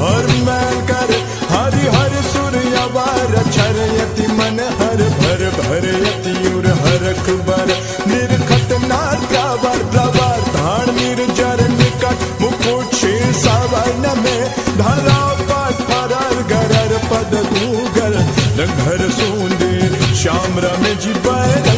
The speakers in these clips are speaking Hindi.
हर मैल कर। हरि हर सूर्य मन हर भर भर यति उर हरख बर निर्खत नाट्या वर प्रवर धान निकट, मुकुट शीर सवर्ण में। धरा गरर पद रंग सूंदे श्याम रम जी रंग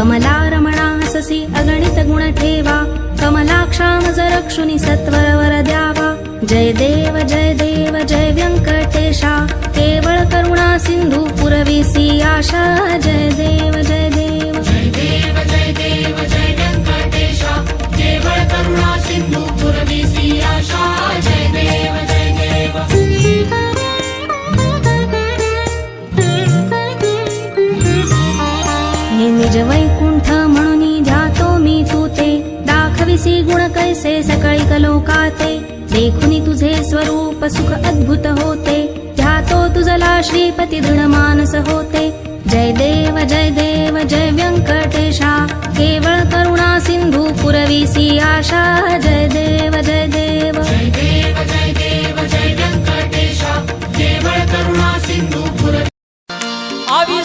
कमला रमणा हससी अगणित गुण ठेवा कमलाक्षाम रक्षुनि सत्वर वर द्यावा जय देव जय देव जय व्यंकटेशा केवळ करुणा सिंधू पुरविसी आशा। जय देव जैसे सकाळी कलोकाते देखुनी तुझे स्वरूप सुख अद्भुत होते। ध्यातो तुझला श्रीपति दृढ मानस होते। जय देव जय देव जय व्यंकटेशा केवल करुणा सिंधु पुरवी सी आशा। जय देव जय देव।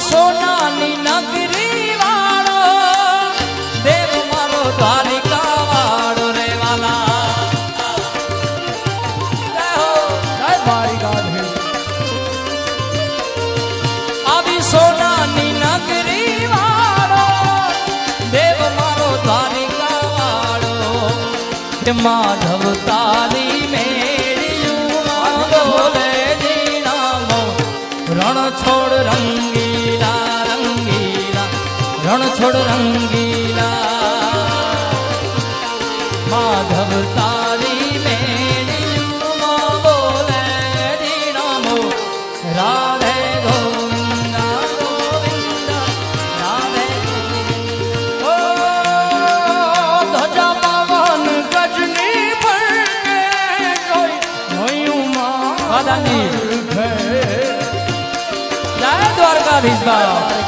सोना કે માધવ તારી મેળ્યું. બોલે જીણામો રણ છોડ રંગીલા રંગીલા રણ રંગીલા. Madhav love his ball.